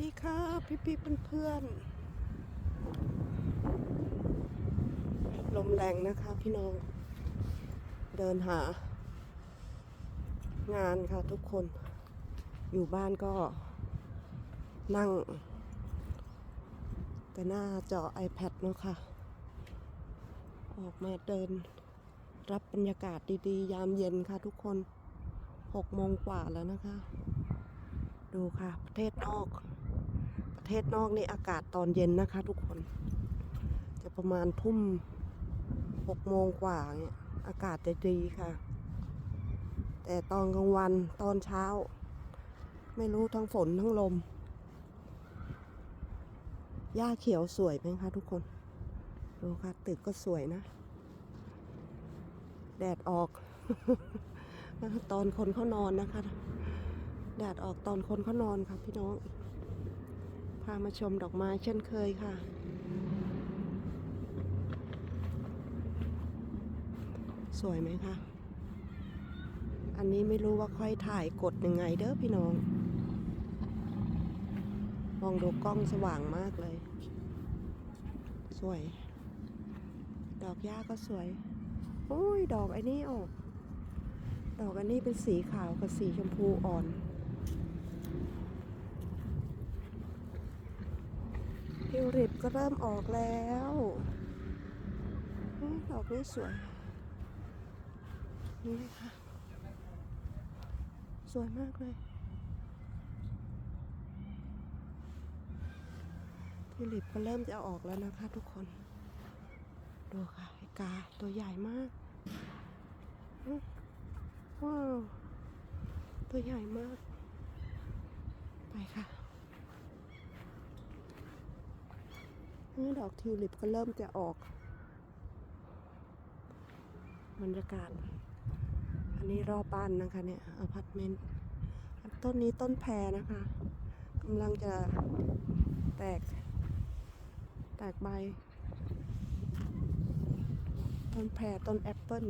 ดีค่ะพี่พี่เพื่อนๆลมแรงนะคะพี่น้อง เดินหา งานค่ะทุกคน อยู่บ้านก็นั่ง แต่หน้าจอ iPad เนอะค่ะ ออกมาเดินรับบรรยากาศดีๆ ยามเย็นค่ะทุกคนหกโมงกว่าแล้วนะคะ ดูค่ะ ประเทศนอก ประเทศนอกนี่อากาศตอนเย็นนะคะ ทุกคน จะประมาณทุ่มหกโมงกว่าเนี่ยอากาศจะดีค่ะ แต่ตอนกลางวันตอนเช้า ไม่รู้ทั้งฝนทั้งลมหญ้าเขียวสวยไหมคะทุกคน ดูค่ะตึกก็สวยนะ แดดออก ตอนคนเขานอนนะคะ แดดออกตอนคนเขานอนค่ะพี่น้อง พามาชมดอกไม้เช่นเคยค่ะ สวยไหมคะ อันนี้ไม่รู้ว่าค่อยถ่ายกดยังไงเด้อพี่น้อง มองดูกล้องสว่างมากเลย สวย ดอกหญ้าก็สวย โอ้ย ดอกไอ้นี่ออก ดอกอันนี้เป็นสีขาวกับสีชมพูอ่อน ทิวลิปก็เริ่มออกแล้วเฮ้ยดอกนี้สวย นี่เลยค่ะ สวยมากเลยทิวลิปก็เริ่มจะออกแล้วนะคะทุกคน ดูค่ะไอกาตัวใหญ่มาก ว้าว ตัวใหญ่มาก ไปค่ะ นี่ ดอกทิวลิปก็เริ่มจะออกบรรยากาศ อันนี้รอบบ้านนะคะเนี่ยอพาร์ตเมนต์ต้นนี้ต้นแพรนะคะกำลังจะแตก แตกใบ ต้นแพรต้นแอปเปิล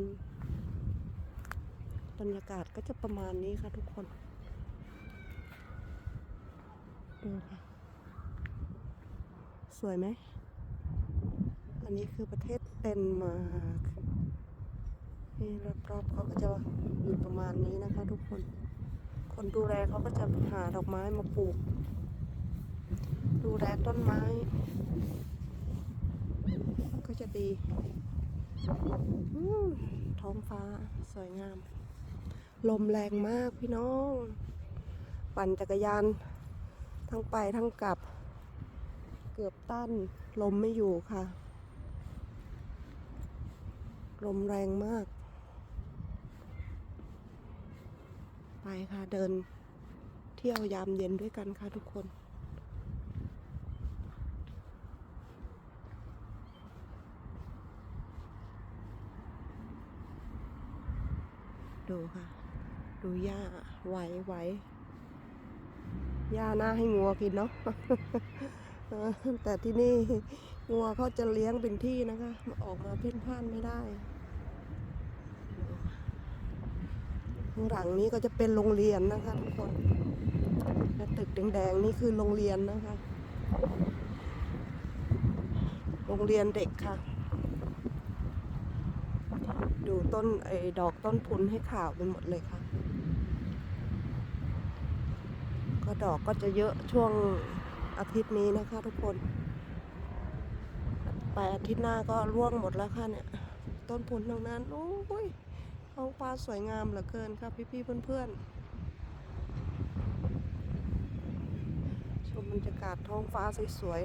บรรยากาศก็จะประมาณนี้ค่ะทุกคนดูค่ะ วยไหม อันนี้คือประเทศเดนมาร์กนี่รอบๆเขาก็จะอยู่ประมาณนี้นะคะ ทุกคน คนดูแลเขาก็จะหาดอกไม้มาปลูก ดูแลต้นไม้ ก็จะดีท้องฟ้าสวยงาม ลมแรงมากพี่น้อง ปั่นจักรยาน ทั้งไปทั้งกลับ ต้านลมไม่อยู่ค่ะ ลมแรงมาก ไปค่ะเดินเที่ยวยามเย็นด้วยกันค่ะทุกคนดูค่ะ ดูหญ้าไหวไหวหญ้าหน้าให้งัวกินเนาะ แต่ที่นี่งัวเขาจะเลี้ยงเป็นที่นะคะมาออกมาเพ่นพ่านไม่ได้หลังนี้ก็จะเป็นโรงเรียนนะคะทุกคนตึกแดงๆนี่คือโรงเรียนนะคะ โรงเรียนเด็กค่ะ ดูต้นไอ้ดอกต้นพุนให้ขาวไปหมดเลยค่ะ ก็ดอกก็จะเยอะช่วง อาทิตย์นี้นะคะทุกคน ไปอาทิตย์หน้าก็ร่วงหมดแล้วค่ะเนี่ย ต้นพุนตรงนั้น โอ้ยท้องฟ้าสวยงามเหลือเกินค่ะพี่ๆเพื่อนๆ ชมบรรยากาศท้องฟ้าสวย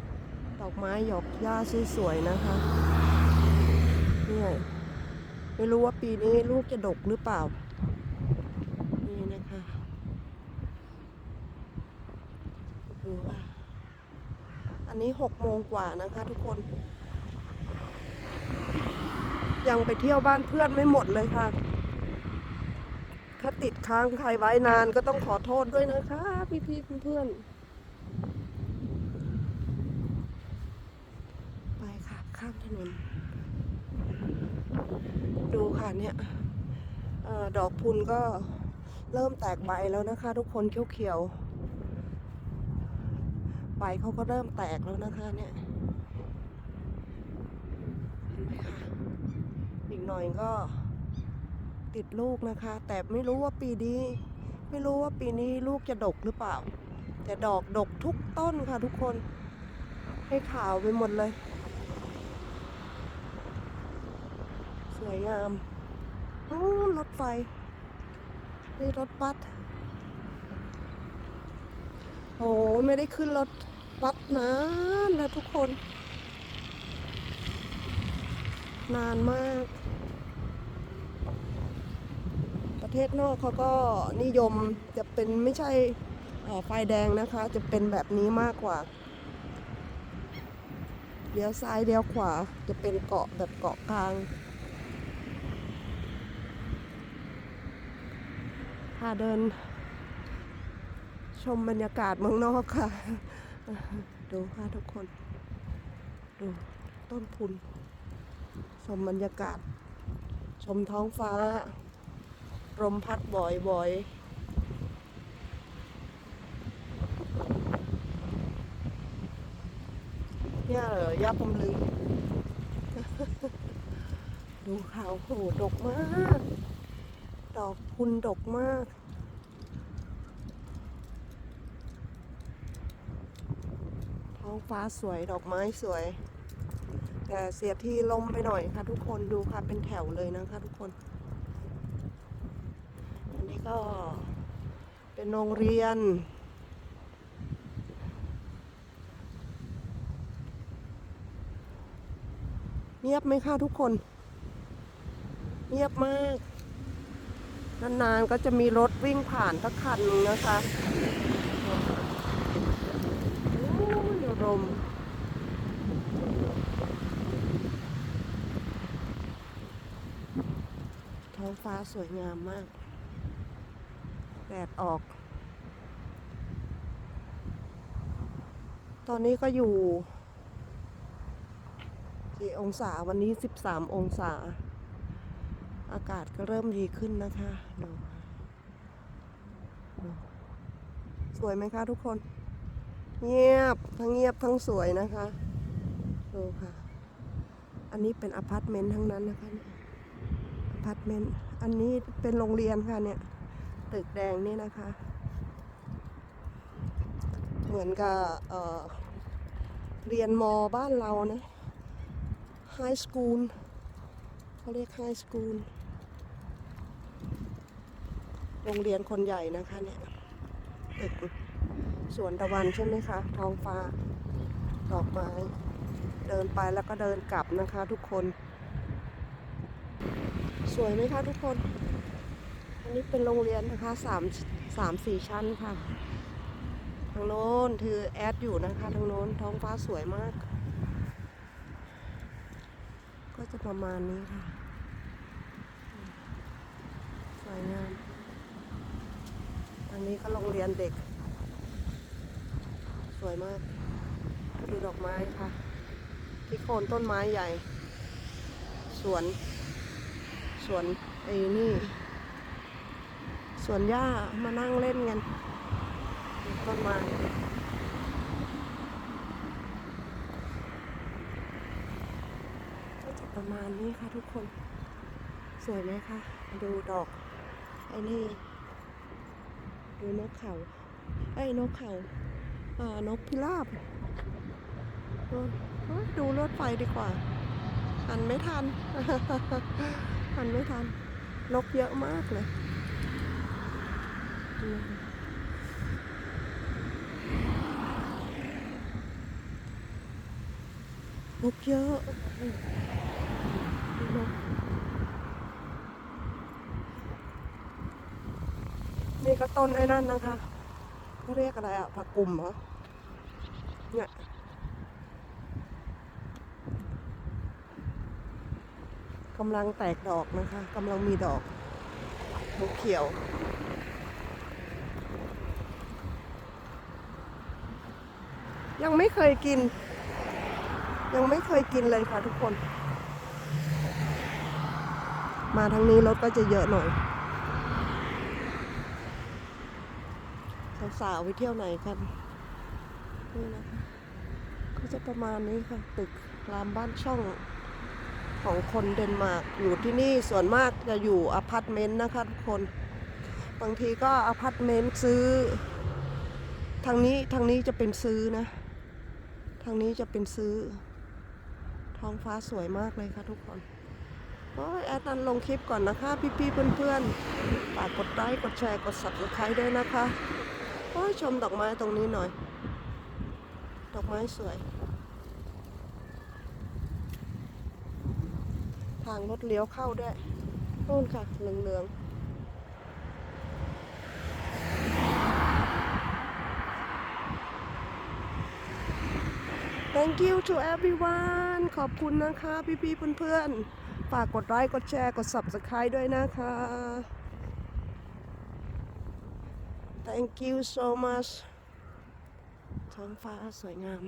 ๆ ดอกไม้หยอกหญ้าสวยๆนะคะเนี่ยไม่รู้ว่าปีนี้ลูกจะดกหรือเปล่า นี่นะคะ ดูค่ะอันนี้หกโมงกว่านะคะ ทุกคน ยังไปเที่ยวบ้านเพื่อนไม่หมดเลยค่ะ ถ้าติดค้างใครไว้นานก็ต้องขอโทษด้วยนะคะ พี่ๆเพื่อนไปค่ะ ข้ามถนน ดูค่ะเนี่ยออดอกพุนก็เริ่มแตกใบแล้วนะคะ ทุกคนเขียวๆ ใบเขาก็เริ่มแตกแล้วนะคะเนี่ยเห็นไหมคะอีกหน่อยก็ติดลูกนะคะ แต่ไม่รู้ว่าปีนี้ ไม่รู้ว่าปีนี้ลูกจะดกหรือเปล่า แต่ดอกดกทุกต้นค่ะทุกคน ให้ขาวไปหมดเลย สวยงามรถไฟนี่รถบัส โอ้ไม่ได้ขึ้นรถบัสนานแล้วทุกคน นานมาก ประเทศนอกเขาก็นิยมจะเป็นไม่ใช่เอ่อไฟแดงนะคะ จะเป็นแบบนี้มากกว่าเลี้ยวซ้ายเลี้ยวขวาจะเป็นเกาะแบบเกาะกลาง พาเดิน ชมบรรยากาศเมืองนอกค่ะ ดูค่ะทุกคน ดูต้นพุน ชมบรรยากาศ ชมท้องฟ้า ลมพัดบ่อยๆเนี่ยเหรอยาพมลึง ดูขาวโหดกมาก ดอกพุนดกมาก ท้ องฟ้าสวยดอกไม้สวย แต่เสียที่ลมไปหน่อยค่ะทุกคนดูค่ะเป็นแถวเลยนะคะทุกคน อันนี้ก็เป็นโรงเรียนเงียบไหมคะทุกคน เงียบมาก นานๆก็จะมีรถวิ่งผ่านสักคันนึงนะคะโอ้ย ลม ท้องฟ้าสวยงามมาก แดดออก ตอนนี้ก็อยู่กี่องศาวันนี้ 13 องศา อากาศก็เริ่มดีขึ้นนะคะดูสวยไหมคะทุกคน เงียบทั้งเงียบทั้งสวยนะคะดูค่ะ อันนี้เป็นอพาร์ตเมนต์ทั้งนั้นนะคะเนี่ยอพาร์ตเมนต์อันนี้เป็นโรงเรียนค่ะเนี่ยตึกแดงนี่นะคะ เหมือนกับเเรียนมอบ้านเรานะไฮสคูลเขาเรียกไฮสคูลโรงเรียนคนใหญ่นะคะเนี่ยตึก สวนตะวันใช่ไหมคะ ท้องฟ้า ดอกไม้ เดินไปแล้วก็เดินกลับนะคะ ทุกคน สวยไหมคะทุกคน อันนี้เป็นโรงเรียนนะคะสามสามสี่ชั้นค่ะ ทางโน้นคือแอดอยู่นะคะ ทางโน้นท้องฟ้าสวยมาก ก็จะประมาณนี้ค่ะ สวยงาม อันนี้ก็โรงเรียนเด็ก วยมาก ดูดอกไม้ค่ะ ที่โคนต้นไม้ใหญ่ สวน สวนไอ้นี่ สวนหญ้ามานั่งเล่นกันดูต้นไม้ก็จะประมาณนี้ค่ะทุกคน สวยไหมคะดูดอก ไอ้นี่ ดูนกเขา ไอ้นกเข่า นกพิราบดูรถไฟดีกว่าหันไม่ทันหันไม่ทัน นกเยอะมากเลยนกเยอะนกนี่ก็ต้นไอ้นั่นนะคะ เขาเรียกอะไรอะผักกลุ่มเหรอเนี่ยกำลังแตกดอกนะคะกำลังมีดอกดอกเขียวยังไม่เคยกิน ยังไม่เคยกินเลยค่ะทุกคน มาทางนี้รถก็จะเยอะหน่อย สาวไปเที่ยวไหนกันนี่นะคะก็จะประมาณนี้ค่ะ ตึกรามบ้านช่องของคนเดนมาร์กอยู่ที่นี่ส่วนมากจะอยู่อพาร์ตเมนต์นะคะทุกคน บางทีก็อพาร์ตเมนต์ซื้อ ทางนี้ทางนี้จะเป็นซื้อนะ ทางนี้จะเป็นซื้อ ท้องฟ้าสวยมากเลยค่ะทุกคนโอ้ยแอดนันลงคลิปก่อนนะคะ พี่ๆเพื่อนๆฝากกดไลค์กดแชร์กด subscribe ด้วยนะคะ โอ้ชมดอกไม้ตรงนี้หน่อย ดอกไม้สวย ทางรถเลี้ยวเข้าด้วยโน่นค่ะเหลืองๆ Thank you to everyone ขอบคุณนะคะ พี่ๆเพื่อนๆ ฝากกดไลค์ กดแชร์ กด subscribe ด้วยนะคะ Thank you so much ท้องฟ้าสวยงาม